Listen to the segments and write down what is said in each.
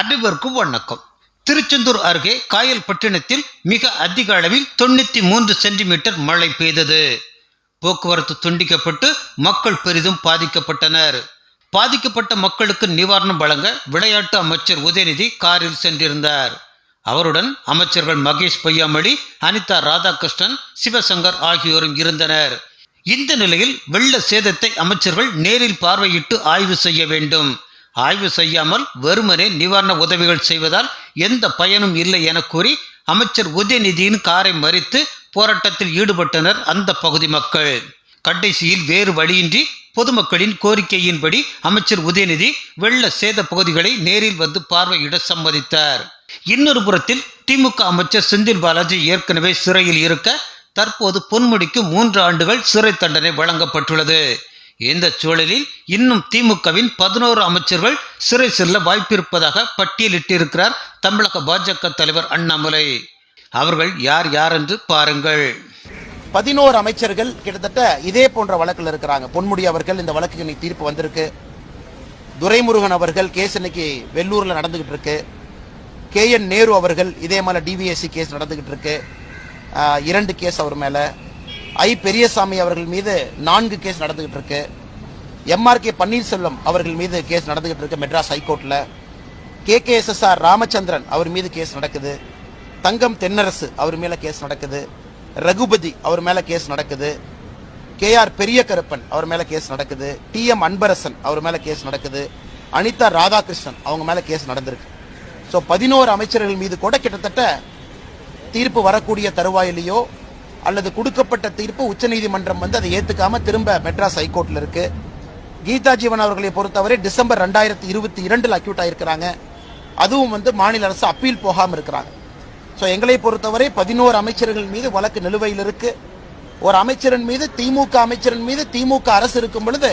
அனைவருக்கும் வணக்கம். திருச்செந்தூர் அருகே காயல்பட்டினத்தில் மிக அதிக அளவில் தொண்ணூற்றி மூன்று சென்டிமீட்டர் மழை பெய்தது. போக்குவரத்து துண்டிக்கப்பட்டு மக்கள் பெரிதும் பாதிக்கப்பட்டனர். பாதிக்கப்பட்ட மக்களுக்கு நிவாரணம் வழங்க விளையாட்டு அமைச்சர் உதயநிதி காரில் சென்றிருந்தார். அவருடன் அமைச்சர்கள் மகேஷ் பொய்யாமொழி அனிதா ராதாகிருஷ்ணன் சிவசங்கர் ஆகியோரும் இருந்தனர். இந்த நிலையில் வெள்ள சேதத்தை அமைச்சர்கள் நேரில் பார்வையிட்டு ஆய்வு செய்ய வேண்டும். ஆய்வு செய்யாமல் வெறுமனே நிவாரண உதவிகள் செய்வதால் எந்த பயனும் இல்லை என கூறி அமைச்சர் உதயநிதியின் காரை மறித்து போராட்டத்தில் ஈடுபட்டனர் அந்த பகுதி மக்கள். கடைசியில் வேறு வழியின்றி பொதுமக்களின் கோரிக்கையின்படி அமைச்சர் உதயநிதி வெள்ள சேத பகுதிகளை நேரில் வந்து பார்வையிட சம்மதித்தார். இன்னொரு புறத்தில் திமுக அமைச்சர் செந்தில் பாலாஜி ஏற்கனவே சிறையில் இருக்க தற்போது பொன்முடிக்கு மூன்று ஆண்டுகள் சிறை தண்டனை வழங்கப்பட்டுள்ளது. இந்த சூழலில் இன்னும் திமுகவின் பதினோரு அமைச்சர்கள் சிறை செல்ல வாய்ப்பிருப்பதாக பட்டியலிட்டிருக்கிறார் தமிழக பாஜக தலைவர் அண்ணாமலை. அவர்கள் யார் யார் என்று பாருங்கள். பதினோரு அமைச்சர்கள் கிட்டத்தட்ட இதே போன்ற வழக்கில் இருக்கிறாங்க. பொன்முடி அவர்கள் இந்த வழக்கு இன்னைக்கு தீர்ப்பு வந்திருக்கு. துரைமுருகன் அவர்கள் கேஸ் இன்னைக்கு வெள்ளூரில் நடந்துகிட்டு இருக்கு. கே என் நேரு அவர்கள் இதே மாதிரி டிவிஎஸ்சி கேஸ் நடந்துகிட்டு இருக்கு. இரண்டு கேஸ் அவர் மேலே. ஐ பெரியசாமி அவர்கள் மீது நான்கு கேஸ் நடந்துகிட்டு இருக்கு. எம்ஆர்கே பன்னீர்செல்வம் அவர்கள் மீது கேஸ் நடந்துகிட்டு இருக்கு Madras ஹைகோர்ட்ல. K K S S R Ramachandran அவர் மீது கேஸ் நடக்குது. தங்கம் தென்னரசு அவர் மேல கேஸ் நடக்குது. ரகுபதி அவர் மேல கேஸ் நடக்குது. கே ஆர் பெரிய கருப்பன் அவர் மேல கேஸ் நடக்குது. டி எம் அன்பரசன் அவர் மேல கேஸ் நடக்குது. அனிதா ராதாகிருஷ்ணன் அவங்க மேல கேஸ் நடந்திருக்கு. ஸோ பதினோரு அமைச்சர்கள் மீது கூட கிட்டத்தட்ட தீர்ப்பு வரக்கூடிய தருவாயிலேயோ அல்லது கொடுக்கப்பட்ட தீர்ப்பு உச்சநீதிமன்றம் வந்து அதை ஏத்துக்காம திரும்ப மெட்ராஸ் ஹைகோர்ட்ல இருக்கு. கீதா ஜீவன் அவர்களை பொறுத்தவரை டிசம்பர் ரெண்டாயிரத்தி இருபத்தி இரண்டில் அக்யூட் ஆயிருக்கிறாங்க. அதுவும் வந்து மாநில அரசு அப்பீல் போகாமல் இருக்கிறாங்க. ஸோ எங்களை பொறுத்தவரை பதினோரு அமைச்சர்கள் மீது வழக்கு நிலுவையில் இருக்கு. ஒரு அமைச்சரின் மீது திமுக அமைச்சரின் மீது திமுக அரசு இருக்கும் பொழுது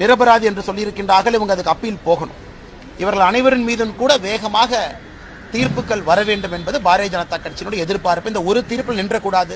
நிரபராதி என்று சொல்லியிருக்கின்றார்கள் இவங்க அதுக்கு அப்பீல் போகணும். இவர்கள் அனைவரின் மீதும் கூட வேகமாக தீர்ப்புகள் வர வேண்டும் என்பது பாரதிய ஜனதா கட்சியினுடைய எதிர்பார்ப்பு. இந்த ஒரு தீர்ப்பில் நின்றக்கூடாது.